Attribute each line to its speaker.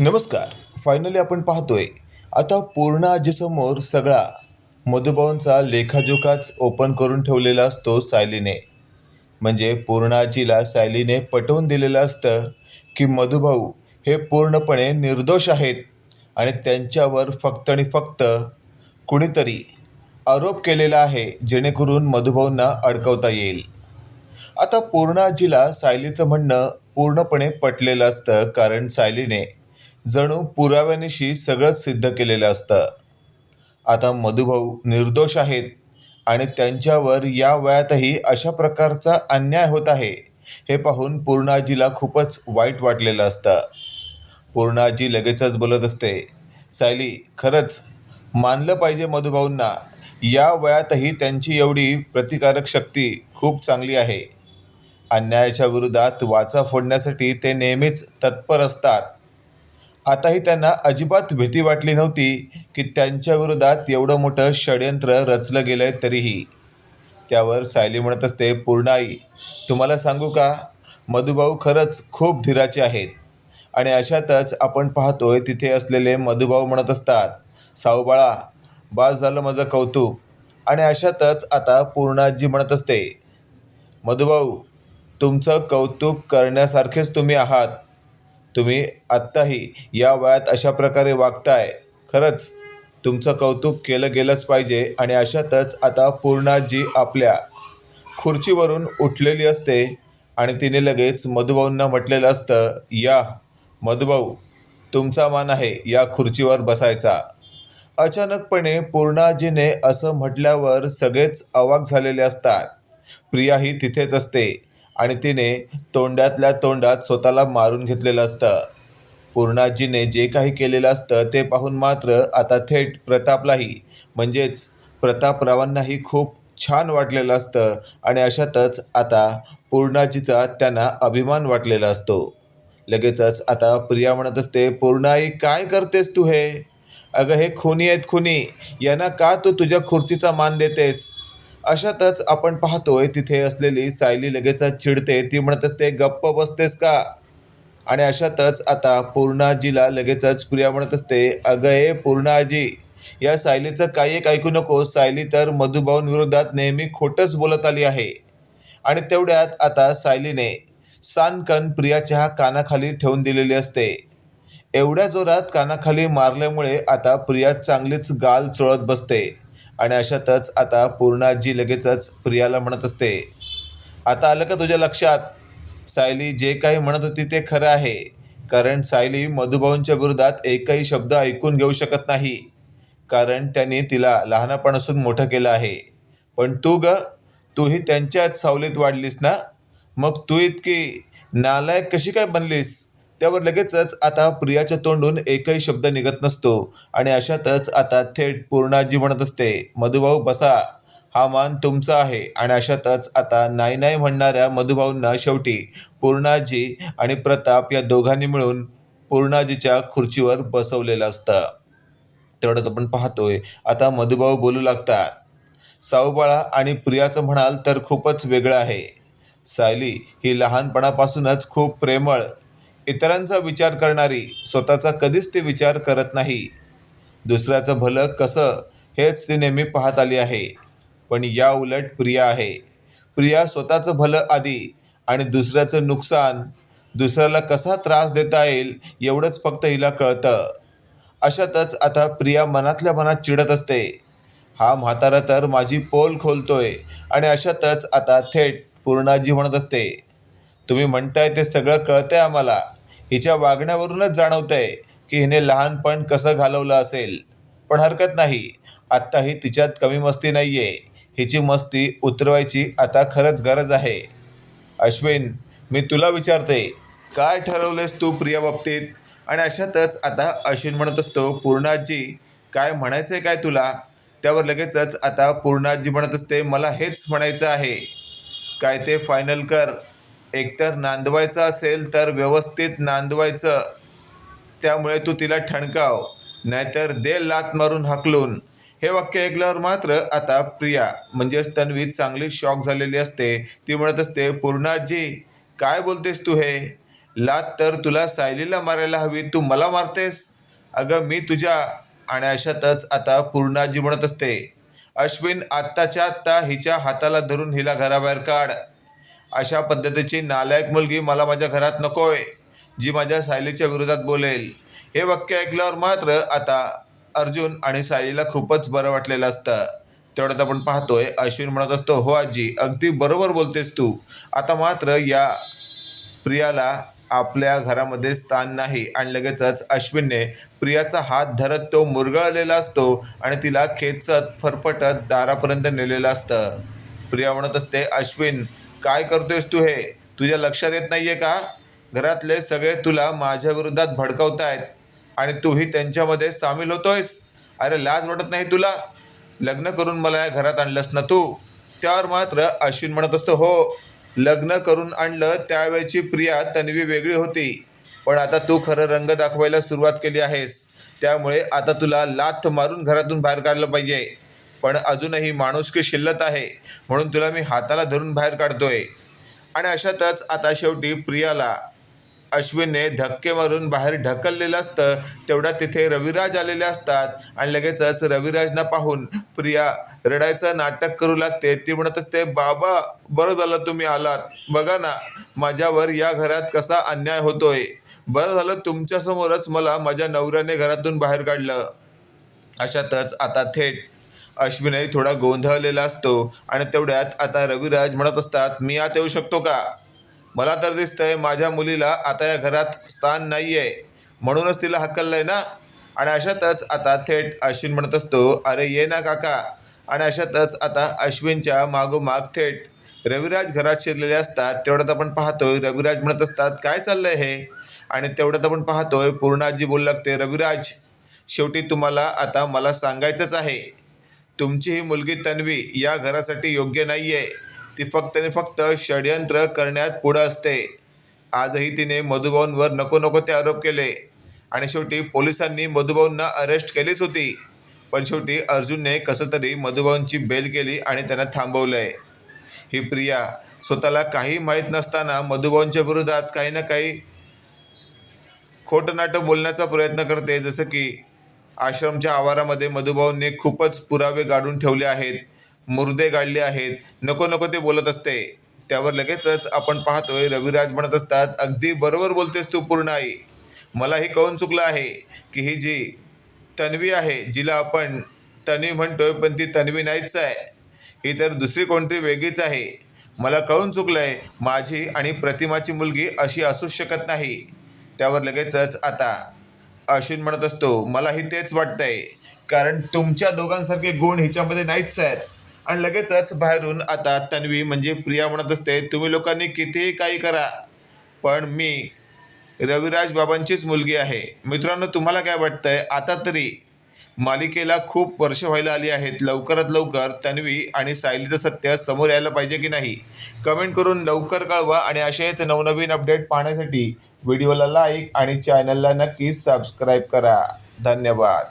Speaker 1: नमस्कार. फायनली आपण पाहतोय. आता पूर्ण आजीसमोर सगळा मधुभाऊंचा लेखाजोखाच ओपन करून ठेवलेला असतो सायलीने. म्हणजे पूर्णाजीला सायलीने पटवून दिलेलं असतं की मधुभाऊ हे पूर्णपणे निर्दोष आहेत आणि त्यांच्यावर फक्त आणि फक्त कुणीतरी आरोप केलेला आहे जेणेकरून मधुभाऊंना अडकवता येईल. आता पूर्णाजीला सायलीचं म्हणणं पूर्णपणे पटलेलं असतं कारण सायलीने जणू पुराव्यानिशी सगळंच सिद्ध केलेलं असतं. आता मधुभाऊ निर्दोष आहेत आणि त्यांच्यावर या वयातही अशा प्रकारचा अन्याय होत आहे हे पाहून पूर्णाजीला खूपच वाईट वाटलेलं असतं. पूर्णाजी लगेचच बोलत असते सायली खरंच मानलं पाहिजे मधुभाऊंना या वयातही त्यांची एवढी प्रतिकारक शक्ती खूप चांगली आहे. अन्यायाच्या विरोधात वाचा फोडण्यासाठी ते नेहमीच तत्पर असतात. आताही त्यांना अजिबात भीती वाटली नव्हती की त्यांच्या विरोधात एवढं मोठं षडयंत्र रचलं गेलं आहे तरीही. त्यावर सायली म्हणत असते पूर्णाई तुम्हाला सांगू का? मधुभाऊ खरंच खूप धीराचे आहेत. आणि अशातच आपण पाहतोय तिथे असलेले मधुभाऊ म्हणत असतात साऊबाळा बास झालं माझं कौतुक. आणि अशातच आता पूर्णाजी म्हणत असते मधुभाऊ तुमचं कौतुक करण्यासारखेच तुम्ही आहात. तुम्ही आत्ताही या वयात अशा प्रकारे वागताय. खरंच तुमचं कौतुक केलं गेलंच पाहिजे आणि अशातच आता पूर्णाजी आपल्या खुर्चीवरून उठलेली असते आणि तिने लगेच मधुभाऊंना म्हटलेलं असतं या मधुभाऊ तुमचा मान आहे या खुर्चीवर बसायचा. अचानकपणे पूर्णाजीने असं म्हटल्यावर सगळेच अवाक झालेले असतात. प्रियाही तिथेच असते. आणि तिने तोंडातल्या तोंडात स्वतःला मारून घेतलेलं असतं. पूर्णाजीने जे काही केलेलं असतं ते पाहून मात्र आता थेट प्रतापलाही म्हणजेच प्रतापरावांनाही खूप छान वाटलेलं असतं आणि अशातच आता पूर्णाजीचा त्यांना अभिमान वाटलेला असतो. लगेचच आता प्रिया म्हणत असते पूर्णाई काय करतेस तू हे? अगं हे खुनी आहेत खुनी. यांना का तू तुझ्या खुर्चीचा मान देतेस? अशातच आपण पाहतोय तिथे असलेली सायली लगेचच चिडते. ती म्हणत असते गप्प बसतेस का? आणि अशातच आता पूर्णाजीला लगेचच प्रिया म्हणत असते अगं हे पूर्णाजी या सायलीचं काही एक ऐकू नको. सायली तर मधुभाऊंविरोधात नेहमी खोटंच बोलत आली आहे. आणि तेवढ्यात आता सायलीने सानकन प्रियाच्या कानाखाली ठेवून दिलेली असते. एवढ्या जोरात कानाखाली मारल्यामुळे आता प्रिया चांगलीच गाल चोळत बसते. आणि अशातच आता पूर्णाजी लगेचच प्रियाला म्हणत असते आता आलं का तुझ्या लक्षात? सायली जे काही म्हणत होती ते खरं आहे कारण सायली मधुभाऊंच्या विरोधात एकही शब्द ऐकून घेऊ शकत नाही कारण त्यांनी तिला लहानापणासून मोठं केलं आहे. पण तू ग तूही त्यांच्याच सावलीत वाढलीस ना? मग तू इतकी नालायक कशी काय बनलीस? त्यावर लगेचच आता प्रियाच्या तोंडून एकही शब्द निघत नसतो. आणि अशातच आता थेट पूर्णाजी म्हणत असते मधुभाऊ बसा हा मान तुमचा आहे. आणि अशातच आता नाही नाही म्हणणाऱ्या मधुभाऊंना शेवटी पूर्णाजी आणि प्रताप या दोघांनी मिळून पूर्णाजीच्या खुर्चीवर बसवलेलं असतं. तेवढंच आपण पाहतोय आता मधुभाऊ बोलू लागतात साऊबाळा आणि प्रियाचं म्हणाल तर खूपच वेगळं आहे. सायली ही लहानपणापासूनच खूप प्रेमळ इतरांचा विचार करणारी स्वतःचा कधीच ती विचार करत नाही. दुसऱ्याचं भलं कसं हेच ती नेहमी पाहत आली आहे. पण या उलट प्रिया आहे. प्रिया स्वतःचं भलं आधी आणि दुसऱ्याचं नुकसान दुसऱ्याला कसा त्रास देता येईल एवढंच फक्त हिला कळतं. अशातच आता प्रिया मनातल्या मनात चिडत असते. हा म्हातारा तर माझी पोल खोलतोय आणि अशातच आता थेट पूर्णाजी म्हणत असते तुम्ही म्हणताय ते सगळं कळतंय आम्हाला. हिच्या वागण्यावरूनच जाणवतंय की हिने लहानपण कसं घालवलं असेल. पण हरकत नाही. आत्ताही तिच्यात कमी मस्ती नाही आहे हिची मस्ती उतरवायची आता खरंच गरज आहे. अश्विन मी तुला विचारते काय ठरवलेस तू प्रिया बाबतीत? आणि अशातच आता अश्विन म्हणत असतो पूर्णाजी काय म्हणायचं आहे काय तुला? त्यावर लगेचच आता पूर्णाजी म्हणत असते मला हेच म्हणायचं आहे. काय ते फायनल कर. एकतर नांदवायचं असेल तर व्यवस्थित नांदवायचं. त्यामुळे तू तिला ठणकाव नाहीतर दे लात मारून हाकलून. हे वाक्य ऐकल्यावर मात्र आता प्रिया म्हणजेच तन्वी चांगली शॉक झालेली असते. ती म्हणत असते पूर्णाजी काय बोलतेस तू हे? लात तर तुला सायलीला मारायला हवी तू मला मारतेस? अगं मी तुझ्या आणि अशातच आता पूर्णाजी म्हणत असते अश्विन आत्ताच्या आत्ता हिच्या हाताला धरून हिला घराबाहेर काढ. अशा पद्धतीची नालायक मुलगी मला माझ्या घरात नकोय जी माझ्या सायलीच्या विरोधात बोलेल. हे वाक्य ऐकल्यावर मात्र आता अर्जुन आणि सायलीला खूपच बरं वाटलेलं असतं. तेवढ्यात आपण पाहतोय अश्विन म्हणत असतो हो आजी अगदी बरोबर बोलतेस तू. आता मात्र या प्रियाला आपल्या घरामध्ये स्थान नाही. आणि लगेचच अश्विनने प्रियाचा हात धरत तो मुरगळलेला असतो आणि तिला खेचत फरफटत दारापर्यंत नेलेलं असतं. प्रिया म्हणत असते अश्विन काय करतोयस तू हे? तुझ्या लक्षात येत नाहीये का? घरातले सगळे तुला माझ्या विरोधात भडकवत आहेत आणि तूही त्यांच्यामध्ये सामील होतोयस? अरे लाज वाटत नाही तुला? लग्न करून मला या घरात आणलंस ना तू? त्यावर मात्र अश्विन म्हणत असतो हो लग्न करून आणलं त्यावेळची प्रिया तन्वी वेगळी होती. पण आता तू खरं रंग दाखवायला सुरुवात केली आहेस. त्यामुळे आता तुला लाथ मारून घरातून बाहेर काढलं पाहिजे. पण अजूनही माणुसकी शिल्लत आहे म्हणून तुला मी हाताला धरून बाहेर काढतोय. आणि अशातच आता शेवटी प्रियाला अश्विनने धक्के मारून बाहेर ढकललेलं असतं. तेवढ्या तिथे रविराज आलेले असतात आणि लगेचच रविराजना पाहून प्रिया रडायचं नाटक करू लागते. ती म्हणत असते बाबा बरं झालं तुम्ही आलात. बघा ना माझ्यावर या घरात कसा अन्याय होतोय. बरं झालं तुमच्यासमोरच मला माझ्या नवऱ्याने घरातून बाहेर काढलं. अशातच आता थेट अश्विनही थोडा गोंधळलेला असतो आणि तेवढ्यात आता रविराज म्हणत असतात मी आत येऊ शकतो का? मला तर दिसतंय माझ्या मुलीला आता या घरात स्थान नाही आहे म्हणूनच तिला हकललंय ना? आणि अशातच आता थेट अश्विन म्हणत असतो अरे ये ना काका. आणि अशातच आता अश्विनच्या मागोमाग थेट रविराज घरात शिरलेले असतात. तेवढ्यात आपण पाहतोय रविराज म्हणत असतात काय चाललंय हे? आणि तेवढ्यात आपण पाहतोय पूर्णाजी बोलू लागते रविराज शेवटी तुम्हाला आता मला सांगायचंच आहे. तुमची ही मुलगी तन्वी या घरासाठी योग्य नाही आहे ती फक्त आणि फक्त षडयंत्र करण्यात पुढं असते. आजही तिने मधुभाऊंवर नको नको ते आरोप केले. आणि शेवटी पोलिसांनी मधुभाऊंना अरेस्ट केलीच होती. पण शेवटी अर्जुनने कसं तरी मधुभाऊंची बेल केली आणि त्यांना थांबवलंय. ही प्रिया स्वतःला काही माहीत नसताना मधुभाऊंच्या विरोधात काही ना काही खोटं नाटक बोलण्याचा प्रयत्न करते. जसं की आश्रमच्या आवारामध्ये मधुभाऊंनी खूपच पुरावे गाडून ठेवले आहेत. मुर्दे गाडले आहेत. नको नको ते बोलत असते. त्यावर लगेचच आपण पाहतोय रविराज म्हणत असतात अगदी बरोबर बोलतेस तू पूर्ण आई मला हे कळून चुकलं आहे की ही जी तन्वी आहे जिला आपण तन्वी म्हणतोय पण ती तन्वी नाहीच आहे. ही तर दुसरी कोणती वेगळीच आहे. मला कळून चुकलंय माझी आणि प्रतिमाची मुलगी अशी असूच शकत नाही. त्यावर लगेचच आता अश्विन म्हणत असतो मलाही तेच वाटतंय कारण तुमच्या दोघांसारखे गुण हिच्यामध्ये नाहीच आहेत आणि लगेचच बाहेरून आता तन्वी म्हणजे प्रिया म्हणत असते तुम्ही लोकांनी कितीही काही करा पण मी रविराज बाबांचीच मुलगी आहे. मित्रांनो तुम्हाला काय वाटतंय? आता तरी मालिकेला खूप वर्ष व्हायला आली आहेत. लवकरात लवकर तन्वी आणि सायलीचं सत्य समोर यायला पाहिजे की नाही? कमेंट करून लवकर कळवा आणि असेच नवनवीन अपडेट पाहण्यासाठी व्हिडिओला लाईक आणि चॅनलला नक्कीच सबस्क्राईब करा. धन्यवाद.